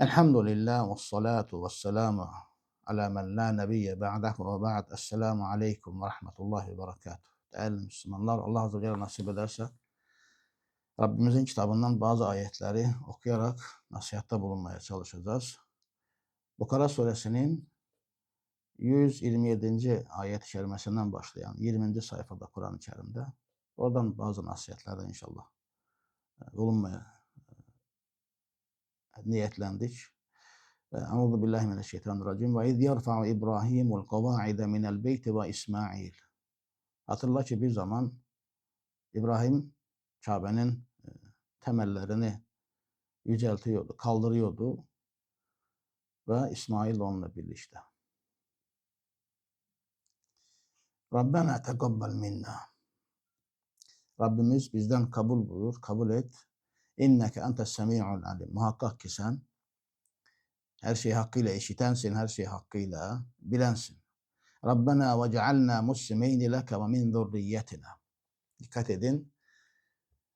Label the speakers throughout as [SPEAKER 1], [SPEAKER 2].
[SPEAKER 1] Elhamdülillah ve salatu ve selamu ala men la nebiyye ba'dahu ve ba'd. Esselamu aleyküm ve rahmetullahi ve berekatuhu. Değerli Müslümanlar, Allah Azze ve Celle Rabbimizin kitabından bazı ayetleri okuyarak nasihatta bulunmaya çalışacağız. Bukara suresinin 127. ayet-i kerimesinden başlayan 20. sayfada Kur'an-ı Kerim'de oradan bazı nasihatlerde inşallah e, bulunmaya niyetlendik. Euzu billahi mineşşeytanirracim. Ve iz yerfa'u İbrahimul kavaide minel beyti ve İsmail. Hatırla ki bir zaman İbrahim Kabe'nin e, temellerini yüceltiyordu, kaldırıyordu ve İsmail onunla birlikte. Rabbena tegabbel minna. Rabbimiz bizden kabul buyur, kabul et. İnneke entes semi'ul alim. Muhakkak ki sen her şeyi hakkıyla işitensin, her şeyi hakkıyla bilensin. Rabbena ve cealna muslimeyni leke ve min zurriyetina. Dikkat edin.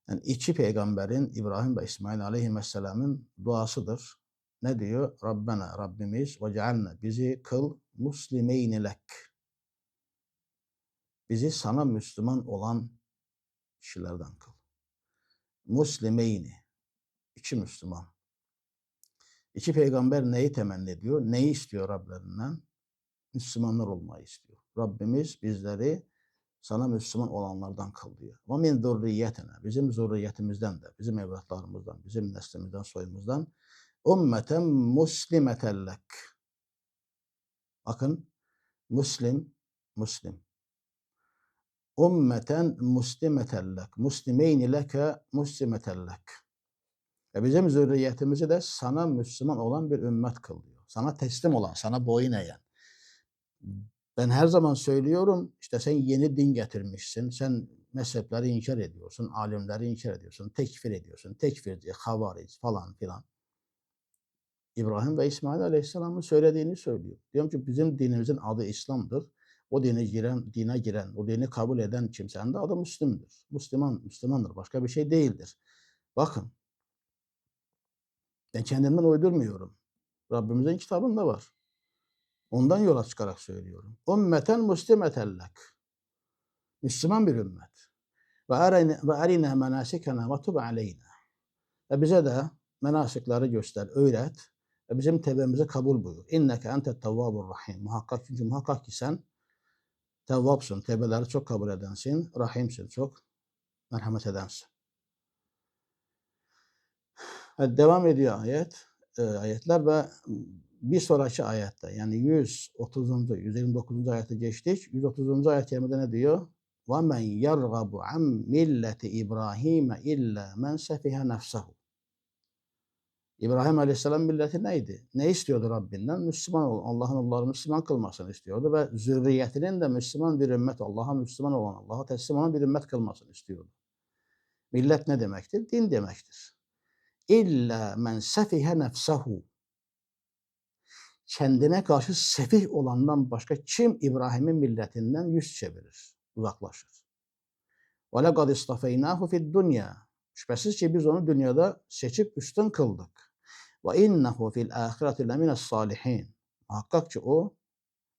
[SPEAKER 1] Yani iki peygamberin İbrahim ve İsmail aleyhisselamın duasıdır. Ne diyor? Rabbena Rabbimiz ve cealna bizi kıl muslimeyni lek. Bizi sana Müslüman olan kişilerden kıl. Muslimeyni. iki Müslüman. İki peygamber neyi temenni ediyor? Neyi istiyor Rablerinden? Müslümanlar olmayı istiyor. Rabbimiz bizleri sana Müslüman olanlardan kıl diyor. Ve min zurriyetine. Bizim zurriyetimizden de, bizim evlatlarımızdan, bizim neslimizden, soyumuzdan ümmeten muslimetellek. Bakın, Müslim, Müslim. Ümmeten muslimetellek. Muslimeyni leke muslimetellek. Ve bizim zürriyetimizi de sana Müslüman olan bir ümmet kıl diyor. Sana teslim olan, sana boyun eğen. Ben her zaman söylüyorum işte sen yeni din getirmişsin. Sen mezhepleri inkar ediyorsun, alimleri inkar ediyorsun, tekfir ediyorsun, tekfirci, havariz falan filan. İbrahim ve İsmail Aleyhisselam'ın söylediğini söylüyor. Diyorum ki bizim dinimizin adı İslam'dır. O dine giren, dine giren, o dini kabul eden kimsenin de adı Müslüm'dür. Müslüman, Müslümandır. Başka bir şey değildir. Bakın ben kendimden uydurmuyorum. Rabbimizin kitabında var. Ondan yola çıkarak söylüyorum. Ümmeten muslimetellek. Müslüman bir ümmet. Ve arina menasikena ve tub aleyna. Ve bize de menasikleri göster, öğret ve bizim tevbemizi kabul buyur. İnneke ente tevvabur rahim. Muhakkak çünkü muhakkak ki sen tevvapsın, tevbeleri çok kabul edensin, rahimsin, çok merhamet edensin. Devam ediyor ayet, e, ayetler ve bir sonraki ayette yani 130. 129. ayete geçtik. 130. ayet kerimede ne diyor? وَمَنْ يَرْغَبُ عَنْ مِلَّةِ İbrahim illa men sefihe nefsehu. İbrahim Aleyhisselam milleti neydi? Ne istiyordu Rabbinden? Müslüman ol. Allah'ın onları Müslüman kılmasını istiyordu ve zürriyetinin de Müslüman bir ümmet, Allah'a Müslüman olan, Allah'a teslim olan bir ümmet kılmasını istiyordu. Millet ne demektir? Din demektir. İlla men sefihe nefsehu. Kendine karşı sefih olandan başka kim İbrahim'in milletinden yüz çevirir, uzaklaşır. وَلَقَدْ اِسْتَفَيْنَاهُ فِي الدُّنْيَا Şüphesiz ki biz onu dünyada seçip üstün kıldık. Ve innehu fil ahireti lemine salihin. Muhakkak ki o,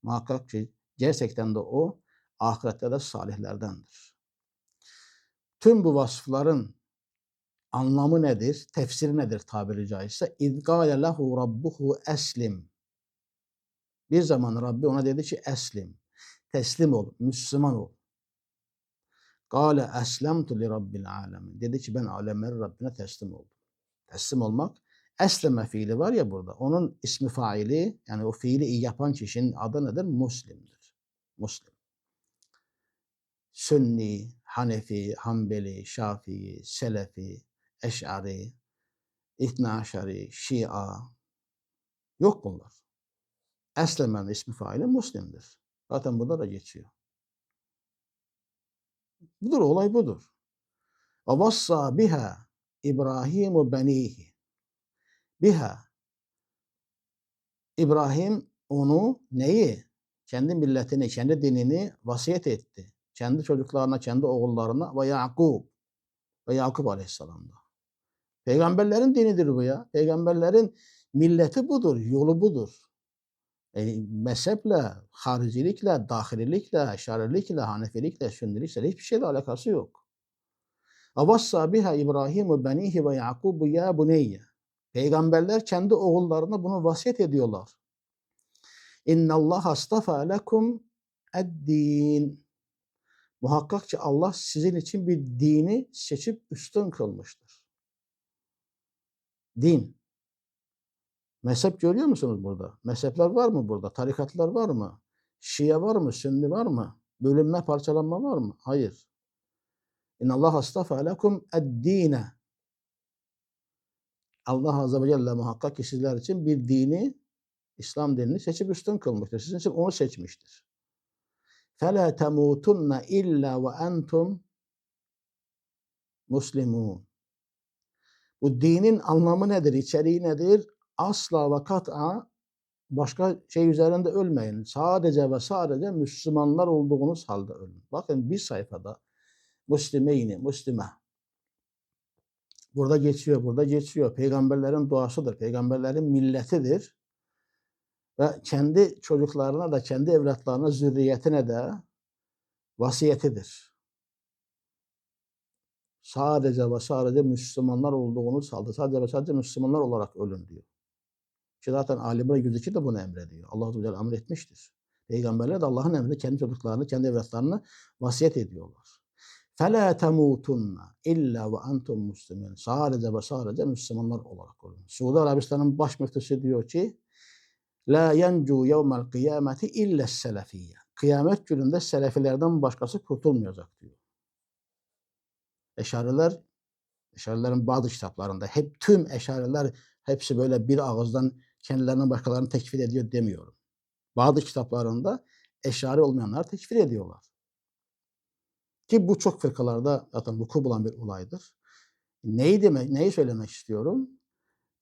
[SPEAKER 1] muhakkak ki gerçekten de o ahirette de salihlerdendir. Tüm bu vasıfların anlamı nedir? Tefsiri nedir tabiri caizse? İzgâle lehu rabbuhu eslim. Bir zaman Rabbi ona dedi ki eslim. Teslim ol, Müslüman ol. Kâle eslemtu li rabbil alemin. Dedi ki ben alemlerin Rabbine teslim oldum. Teslim olmak esleme fiili var ya burada. Onun ismi faili yani o fiili iyi yapan kişinin adı nedir? Muslim'dir. Muslim. Sünni, Hanefi, Hanbeli, Şafii, Selefi, Eş'ari, İtnaşari, Şia yok bunlar. Eslemen ismi faili Müslim'dir. Zaten burada da geçiyor. Budur, olay budur. Ve vassa biha İbrahimu benihi. Biha. İbrahim onu neyi? Kendi milletini, kendi dinini vasiyet etti. Kendi çocuklarına, kendi oğullarına ve Yakub ve Yakup Aleyhisselam'da. Peygamberlerin dinidir bu ya. Peygamberlerin milleti budur, yolu budur. E, mezheple, haricilikle, dahililikle, eşarilikle, hanefilikle, sünnilikle hiçbir şeyle alakası yok. Avassa biha İbrahim benihi ve Yakub ya buneyye. Peygamberler kendi oğullarına bunu vasiyet ediyorlar. İnna Allah astafa lekum ed-din. Muhakkak ki Allah sizin için bir dini seçip üstün kılmıştır. Din. Mezhep görüyor musunuz burada? Mezhepler var mı burada? Tarikatlar var mı? Şia var mı? Sünni var mı? Bölünme, parçalanma var mı? Hayır. İnna Allah astafa lekum ed-dine. Allah Azze ve Celle muhakkak ki sizler için bir dini, İslam dinini seçip üstün kılmıştır. Sizin için onu seçmiştir. فَلَا تَمُوتُنَّ اِلَّا وَاَنْتُمْ muslimun. Bu dinin anlamı nedir, içeriği nedir? Asla ve kat'a başka şey üzerinde ölmeyin. Sadece ve sadece Müslümanlar olduğunuz halde ölün. Bakın bir sayfada Müslimeyni, Müslime. Burada geçiyor, burada geçiyor. Peygamberlerin duasıdır, peygamberlerin milletidir. Ve kendi çocuklarına da, kendi evlatlarına, zürriyetine de vasiyetidir. Sadece ve sadece Müslümanlar olduğunuz halde, sadece ve sadece Müslümanlar olarak ölün diyor. Ki zaten alimler 102 de bunu emrediyor. Allah Celle emretmiştir. Peygamberler de Allah'ın emrinde kendi çocuklarını, kendi evlatlarını vasiyet ediyorlar. فَلَا تَمُوتُنَّ اِلَّا وَاَنْتُمْ مُسْلِمِينَ Sadece ve sadece Müslümanlar olarak ölün. Suudi Arabistan'ın baş müftüsü diyor ki La yencu yevmel kıyameti illa selefiyye. Kıyamet gününde selefilerden başkası kurtulmayacak diyor. Eşariler, eşarilerin bazı kitaplarında hep tüm eşariler hepsi böyle bir ağızdan kendilerine başkalarını tekfir ediyor demiyorum. Bazı kitaplarında eşari olmayanlar tekfir ediyorlar. Ki bu çok fırkalarda zaten vuku bulan bir olaydır. Neyi demek, neyi söylemek istiyorum?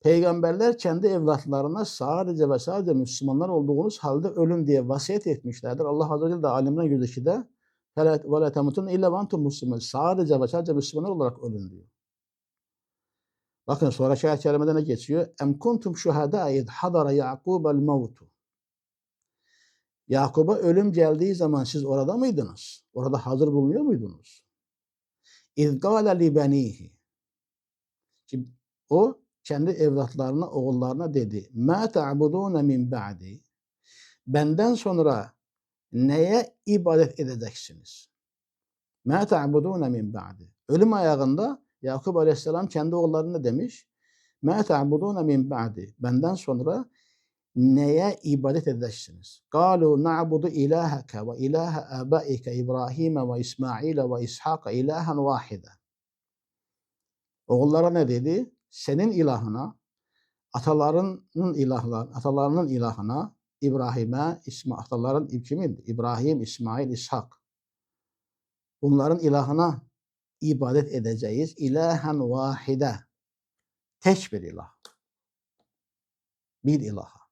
[SPEAKER 1] Peygamberler kendi evlatlarına sadece ve sadece Müslümanlar olduğunuz halde ölün diye vasiyet etmişlerdir. Allah Azze ve Celle de alimine göre de وَلَا تَمُتُنَّ اِلَّا وَاَنْتُمْ Müslüman. Sadece ve sadece Müslümanlar olarak ölün diyor. Bakın sonra ayet-i kerimede ne geçiyor? اَمْ كُنْتُمْ شُهَدَا اِذْ حَضَرَ يَعْقُوبَ الْمَوْتُ Yakub'a ölüm geldiği zaman siz orada mıydınız? Orada hazır bulunuyor muydunuz? İzgâle libenihi. O kendi evlatlarına, oğullarına dedi. Ma ta'budûne min ba'di. Benden sonra neye ibadet edeceksiniz? Ma ta'budûne min ba'di. Ölüm ayağında Yakup Aleyhisselam kendi oğullarına demiş. Ma ta'budûne min ba'di. Benden sonra neye ibadet edeceksiniz? Galu na'budu ilaheke ve ilahe abaike İbrahim ve İsmail ve İshak ilahen vahide. Oğullara ne dedi? Senin ilahına, atalarının ilahlar, atalarının ilahına İbrahim'e, İsmail, ataların kimin? İbrahim, İsmail, İshak. Bunların ilahına ibadet edeceğiz. İlahen vahide. Teş bir ilah. Bir ilaha.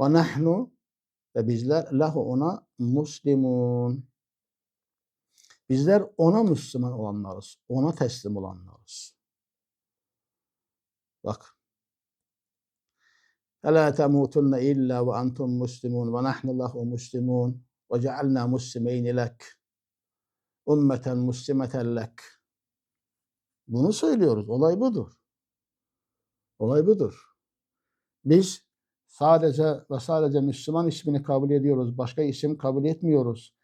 [SPEAKER 1] Ve nahnu ve bizler lahu ona muslimun. Bizler ona Müslüman olanlarız. Ona teslim olanlarız. Bak. Ela temutunne illa ve antum muslimun ve nahnu lahu muslimun ve cealna muslimeyni lek. Ümmeten muslimeten lek. Bunu söylüyoruz. Olay budur. Olay budur. Biz sadece ve sadece Müslüman ismini kabul ediyoruz. Başka isim kabul etmiyoruz.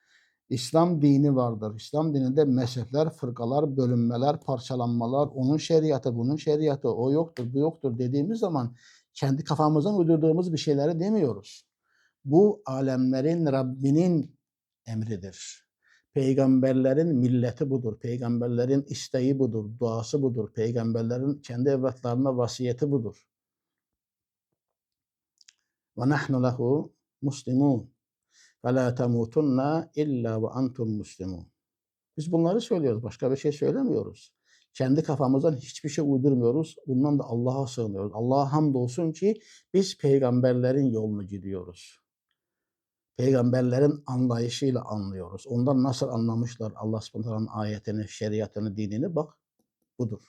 [SPEAKER 1] İslam dini vardır. İslam dininde mezhepler, fırkalar, bölünmeler, parçalanmalar, onun şeriatı, bunun şeriatı, o yoktur, bu yoktur dediğimiz zaman kendi kafamızdan uydurduğumuz bir şeyleri demiyoruz. Bu alemlerin Rabbinin emridir. Peygamberlerin milleti budur. Peygamberlerin isteği budur, duası budur. Peygamberlerin kendi evlatlarına vasiyeti budur. Ve nahnu lehu muslimun. Ve la temutunna illa ve antum muslimun. Biz bunları söylüyoruz. Başka bir şey söylemiyoruz. Kendi kafamızdan hiçbir şey uydurmuyoruz. Bundan da Allah'a sığınıyoruz. Allah'a hamdolsun ki biz peygamberlerin yolunu gidiyoruz. Peygamberlerin anlayışıyla anlıyoruz. Ondan nasıl anlamışlar Allah subhanahu ayetini, şeriatını, dinini bak budur.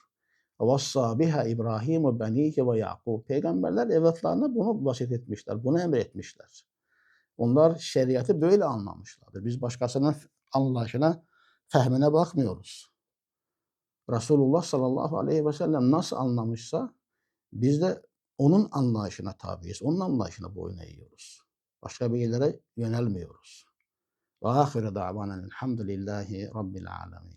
[SPEAKER 1] Vassa biha İbrahim benihi ve Yakub. Peygamberler evlatlarına bunu vasiyet etmişler, bunu emretmişler. Onlar şeriatı böyle anlamışlardır. Biz başkasının anlayışına, fehmine bakmıyoruz. Resulullah sallallahu aleyhi ve sellem nasıl anlamışsa biz de onun anlayışına tabiiz. Onun anlayışına boyun eğiyoruz. Başka bir yerlere yönelmiyoruz. Ve ahire da'vanen elhamdülillahi rabbil alemin.